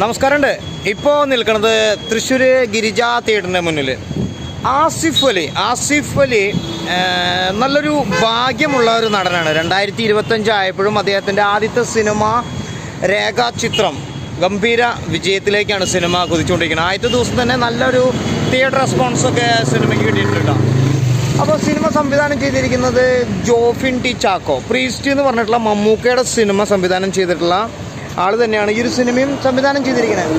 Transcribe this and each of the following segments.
നമസ്കാരമുണ്ട്. ഇപ്പോൾ നിൽക്കുന്നത് തൃശ്ശൂർ ഗിരിജാ തിയേറ്ററിന്റെ മുന്നിൽ ആസിഫ് അലി ആസിഫ് അലി നല്ലൊരു ഭാഗ്യമുള്ള ഒരു നടനാണ്. രണ്ടായിരത്തി ഇരുപത്തഞ്ച് ആയപ്പോഴും അദ്ദേഹത്തിന്റെ ആദ്യത്തെ സിനിമ രേഖാചിത്രം ഗംഭീര വിജയത്തിലേക്കാണ് സിനിമ കുതിച്ചുകൊണ്ടിരിക്കുന്നത്. ആദ്യത്തെ ദിവസം തന്നെ നല്ലൊരു തിയേറ്റർ റെസ്പോൺസൊക്കെ സിനിമയ്ക്ക് കിട്ടിയിട്ടുണ്ട് അപ്പോൾ സിനിമ സംവിധാനം ചെയ്തിരിക്കുന്നത് ജോഫിൻ ടി ചാക്കോ. പ്രീസ്റ്റ് എന്ന് പറഞ്ഞിട്ടുള്ള മമ്മൂക്കയുടെ സിനിമ സംവിധാനം ചെയ്തിട്ടുള്ള ആൾ തന്നെയാണ് ഈ ഒരു സിനിമയും സംവിധാനം ചെയ്തിരിക്കുന്നത്.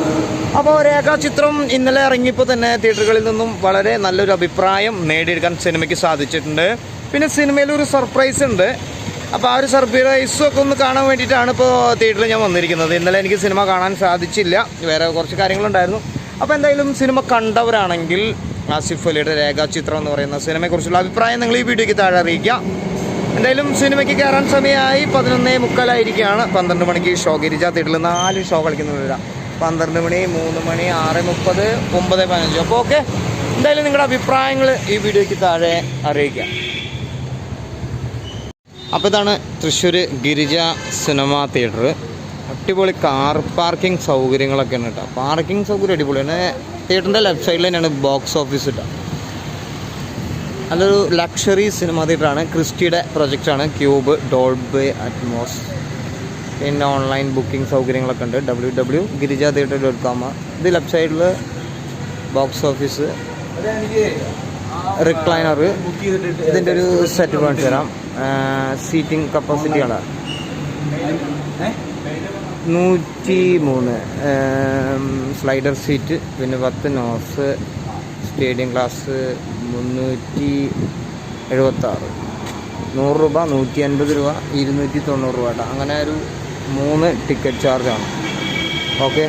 അപ്പോൾ രേഖാചിത്രം ഇന്നലെ ഇറങ്ങിയപ്പോൾ തന്നെ തിയേറ്ററുകളിൽ നിന്നും വളരെ നല്ലൊരു അഭിപ്രായം നേടിയെടുക്കാൻ സിനിമയ്ക്ക് സാധിച്ചിട്ടുണ്ട്. പിന്നെ സിനിമയിൽ ഒരു സർപ്രൈസ് ഉണ്ട്. അപ്പോൾ ആ ഒരു സർപ്രൈസും ഒക്കെ ഒന്ന് കാണാൻ വേണ്ടിയിട്ടാണ് ഇപ്പോൾ തിയേറ്ററിൽ ഞാൻ വന്നിരിക്കുന്നത്. ഇന്നലെ എനിക്ക് സിനിമ കാണാൻ സാധിച്ചില്ല. വേറെ കുറച്ച് കാര്യങ്ങളുണ്ടായിരുന്നു. അപ്പോൾ എന്തായാലും സിനിമ കണ്ടവരാണെങ്കിൽ ആസിഫ് അലിയുടെ രേഖാചിത്രം എന്ന് പറയുന്ന സിനിമയെക്കുറിച്ചുള്ള അഭിപ്രായം നിങ്ങൾ ഈ വീഡിയോയ്ക്ക് താഴെ അറിയിക്കുക. എന്തായാലും സിനിമയ്ക്ക് കയറാൻ സമയമായി. പതിനൊന്നേ മുക്കാലായിരിക്കുകയാണ്. പന്ത്രണ്ട് മണിക്ക് ഷോ ഗിരിജ തിയേറ്ററിൽ നാല് ഷോ കളിക്കുന്നുണ്ട് പന്ത്രണ്ട് മണി മൂന്ന് മണി ആറ് മുപ്പത് ഒമ്പത് പതിനഞ്ച്. അപ്പോൾ ഓക്കെ. എന്തായാലും നിങ്ങളുടെ അഭിപ്രായങ്ങൾ ഈ വീഡിയോയ്ക്ക് താഴെ അറിയിക്കുക അപ്പോൾ ഇതാണ് തൃശ്ശൂർ ഗിരിജ സിനിമ തിയേറ്റർ. അടിപൊളി കാർ പാർക്കിംഗ് സൗകര്യങ്ങളൊക്കെയാണ് കേട്ടോ. പാർക്കിംഗ് സൗകര്യം അടിപൊളിയാണ്. തിയേറ്ററിന്റെ ലെഫ്റ്റ് സൈഡിൽ തന്നെയാണ് ബോക്സ് ഓഫീസ് കേട്ടോ. നല്ലൊരു ലക്ഷറി സിനിമ തിയേറ്ററാണ് ക്രിസ്റ്റിയുടെ പ്രൊജക്റ്റാണ് ക്യൂബ് ഡോൾബ് അറ്റ്മോസ്. പിന്നെ ഓൺലൈൻ ബുക്കിംഗ് സൗകര്യങ്ങളൊക്കെ ഉണ്ട്. W W Girija theatre dot com ഇത് ലെഫ്റ്റ് സൈഡിൽ ബോക്സ് ഓഫീസ് റിക്ലൈനർ ഇതിന്റെ ഒരു സെറ്റ് കാണിച്ചു തരാം. സീറ്റിംഗ് കപ്പാസിറ്റിയാണ് നൂറ്റി മൂന്ന് സ്ലൈഡർ സീറ്റ് പിന്നെ പത്ത് നോസ് സ്റ്റേഡിയം ക്ലാസ് മുന്നൂറ്റി എഴുപത്താറ് നൂറ് രൂപ നൂറ്റി അൻപത് രൂപ ഇരുന്നൂറ്റി തൊണ്ണൂറ് രൂപ കേട്ടോ. അങ്ങനെ ഒരു മൂന്ന് ടിക്കറ്റ് ചാർജാണ്. ഓക്കെ?